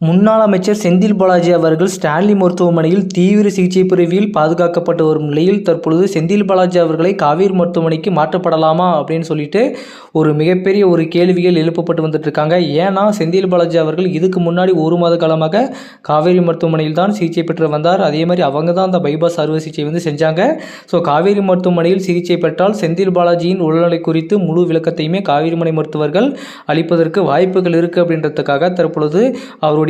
முன்னாள் அமைச்சர் செந்தில் பாலாஜி அவர்கள் ஸ்டான்லி மருத்துவமனையில் தீவிர சிகிச்சை பிரிவில் பாதுகாக்கப்பட்டு வரும் நிலையில் தற்பொழுது செந்தில் பாலாஜி அவர்களை காவேரி மருத்துவமனைக்கு மாற்றப்படலாமா அப்படின்னு சொல்லிட்டு ஒரு மிகப்பெரிய ஒரு கேள்விகள் எழுப்பப்பட்டு வந்துட்டு இருக்காங்க. ஏன்னா செந்தில் பாலாஜி அவர்கள் இதுக்கு முன்னாடி ஒரு மாத காலமாக காவேரி மருத்துவமனையில் தான் சிகிச்சை பெற்று வந்தார். அதே மாதிரி அவங்க தான் அந்த பைபாஸ் அறுவை சிகிச்சை வந்து செஞ்சாங்க. ஸோ காவேரி மருத்துவமனையில் சிகிச்சை பெற்றால் செந்தில் பாலாஜியின் உடல்நிலை குறித்து முழு விளக்கத்தையுமே காவேரிமனை மருத்துவர்கள் அளிப்பதற்கு வாய்ப்புகள் இருக்குது அப்படின்றதுக்காக தற்பொழுது அவருடைய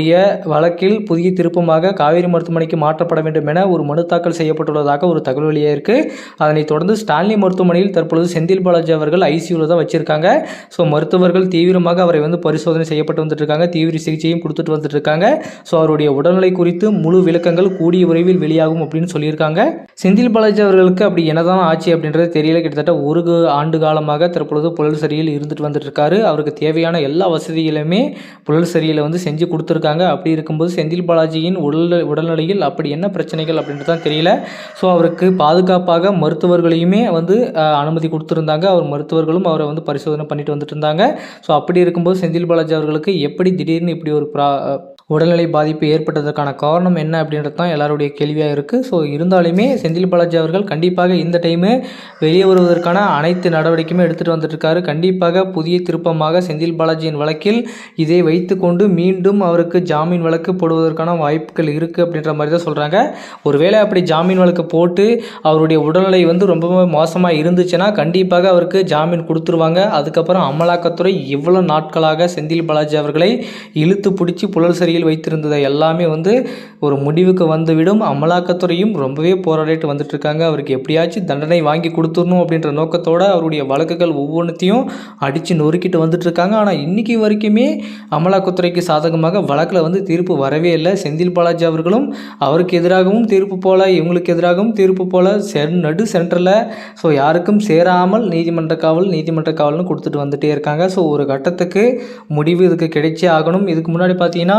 வழக்கில் புதிய திருப்பமாக காவேரி மருத்துவமனைக்கு மாற்றப்பட வேண்டும் என ஒரு மனு தாக்கல் செய்யப்பட்டுள்ளதாக ஒரு தகவல் வெளியாயிருக்கு அதனைத் தொடர்ந்து ஸ்டான்லி மருத்துவமனையில் தற்பொழுது செந்தில் பாலாஜி அவர்கள் ஐசியூவில் தான் வச்சிருக்காங்க. ஸோ மருத்துவர்கள் தீவிரமாக அவரை வந்து பரிசோதனை செய்யப்பட்டு வந்துட்டு இருக்காங்க தீவிர சிகிச்சையும் கொடுத்துட்டு வந்துட்டு இருக்காங்க ஸோ அவருடைய உடல்நிலை குறித்து முழு விளக்கங்கள் கூடிய விரைவில் வெளியாகும் அப்படின்னு சொல்லியிருக்காங்க. செந்தில் பாலாஜி அவர்களுக்கு அப்படி என்னதான் ஆச்சு அப்படின்றது தெரியல. கிட்டத்தட்ட ஒரு ஆண்டு காலமாக தற்பொழுது புழல் சரியில் இருந்துட்டு வந்துட்டு இருக்காரு அவருக்கு தேவையான எல்லா வசதிகளுமே புழல் சரியில் வந்து செஞ்சு கொடுத்துருக்காங்க. அப்படி இருக்கும்போது செந்தில் பாலாஜியின் உடல் உடல்நிலையில் அப்படி என்ன பிரச்சனைகள் அப்படின்றது தான் தெரியல. ஸோ அவருக்கு பாதுகாப்பாக மருத்துவர்களையுமே வந்து அனுமதி கொடுத்துருந்தாங்க. அவர் மருத்துவர்களும் அவரை வந்து பரிசோதனை பண்ணிட்டு வந்துட்டு இருந்தாங்க. ஸோ அப்படி இருக்கும்போது செந்தில் பாலாஜி அவர்களுக்கு எப்படி திடீர்னு இப்படி ஒரு ப்ரா உடல்நிலை பாதிப்பு ஏற்பட்டதற்கான காரணம் என்ன அப்படின்றது தான் எல்லாருடைய கேள்வியாக இருக்குது ஸோ இருந்தாலுமே செந்தில் பாலாஜி அவர்கள் கண்டிப்பாக இந்த டைமு வெளியே வருவதற்கான அனைத்து நடவடிக்கையுமே எடுத்துகிட்டு வந்துட்டுருக்காரு. கண்டிப்பாக புதிய திருப்பமாக செந்தில் பாலாஜியின் வழக்கில் இதை வைத்துக்கொண்டு மீண்டும் அவருக்கு ஜாமீன் வழக்கு போடுவதற்கான வாய்ப்புகள் இருக்குது அப்படின்ற மாதிரி தான் சொல்கிறாங்க ஒருவேளை அப்படி ஜாமீன் வழக்கு போட்டு அவருடைய உடல்நிலை வந்து ரொம்ப மோசமாக இருந்துச்சுன்னா கண்டிப்பாக அவருக்கு ஜாமீன் கொடுத்துருவாங்க. அதுக்கப்புறம் அமலாக்கத்துறை இவ்வளோ நாட்களாக செந்தில் பாலாஜி அவர்களை இழுத்து பிடிச்சி புழல் கையில் வைத்திருந்ததை எல்லாமே வந்து ஒரு முடிவுக்கு வந்துவிடும். அமலாக்கத்துறையும் ரொம்பவே போராடிட்டு வந்துட்டு இருக்காங்க அவருக்கு எப்படியாச்சும் தண்டனை வாங்கி கொடுத்துடணும் அப்படின்ற நோக்கத்தோடு அவருடைய வழக்குகள் ஒவ்வொன்றத்தையும் அடித்து நொறுக்கிட்டு வந்துட்டுருக்காங்க. ஆனால் இன்றைக்கி வரைக்குமே அமலாக்கத்துறைக்கு சாதகமாக வழக்கில் வந்து தீர்ப்பு வரவே இல்லை. செந்தில் பாலாஜி அவர்களும் அவருக்கு எதிராகவும் தீர்ப்பு போல இவங்களுக்கு எதிராகவும் தீர்ப்பு போல சென் நடு சென்டரில் ஸோ யாருக்கும் சேராமல் நீதிமன்ற காவல் நீதிமன்ற காவல்னு கொடுத்துட்டு வந்துட்டே இருக்காங்க. ஸோ ஒரு கட்டத்துக்கு முடிவு இதுக்கு கிடைச்சே ஆகணும். இதுக்கு முன்னாடி பார்த்தீங்கன்னா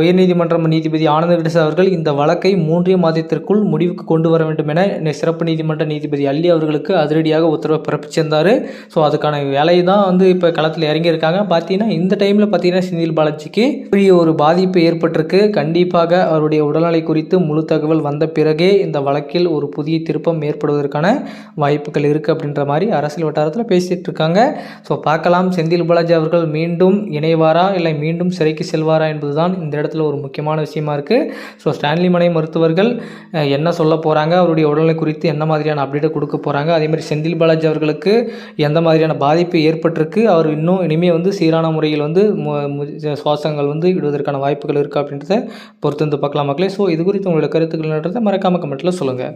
உயர்நீதிமன்றம் நீதிபதி ஆனந்த விடஸ் அவர்கள் இந்த வழக்கை மூன்றே மாதத்திற்குள் முடிவுக்கு கொண்டு வர வேண்டும் என சிறப்பு நீதிமன்ற நீதிபதி அல்லி அவர்களுக்கு அதிரடியாக உத்தரவை பிறப்பிச்சிருந்தார். ஸோ அதுக்கான வேலையை தான் வந்து இப்போ களத்தில் இறங்கியிருக்காங்க. பார்த்தீங்கன்னா இந்த டைமில் பார்த்தீங்கன்னா செந்தில் பாலாஜிக்கு பெரிய ஒரு பாதிப்பு ஏற்பட்டிருக்கு. கண்டிப்பாக அவருடைய உடல்நிலை குறித்து முழு தகவல் வந்த பிறகே இந்த வழக்கில் ஒரு புதிய திருப்பம் ஏற்படுவதற்கான வாய்ப்புகள் இருக்குது அப்படின்ற மாதிரி அரசியல் வட்டாரத்தில் பேசிகிட்டு இருக்காங்க. ஸோ பார்க்கலாம். செந்தில் பாலாஜி அவர்கள் மீண்டும் இணைவாரா? இல்லை மீண்டும் சிறைக்கு செல்வாரா என்பதுதான் இந்த இடத்துல ஒரு முக்கியமான விஷயமா இருக்குது ஸோ ஸ்டான்லி மனை மருத்துவர்கள் என்ன சொல்ல போகிறாங்க அவருடைய உடல்நிலை குறித்து என்ன மாதிரியான அப்டேட்டை கொடுக்க போகிறாங்க அதேமாதிரி செந்தில் பாலாஜி அவர்களுக்கு எந்த மாதிரியான பாதிப்பு ஏற்பட்டிருக்கு? அவர் இன்னும் இனிமேல் வந்து சீரான முறையில் வந்து மு- சுவாசங்கள் வந்து விடுவதற்கான வாய்ப்புகள் இருக்குது அப்படின்றத பொறுத்து வந்து பார்க்கலாம் மக்களே. ஸோ இது குறித்து உங்களோட கருத்துக்கள் மறக்காம கமெண்ட்டில் சொல்லுங்கள்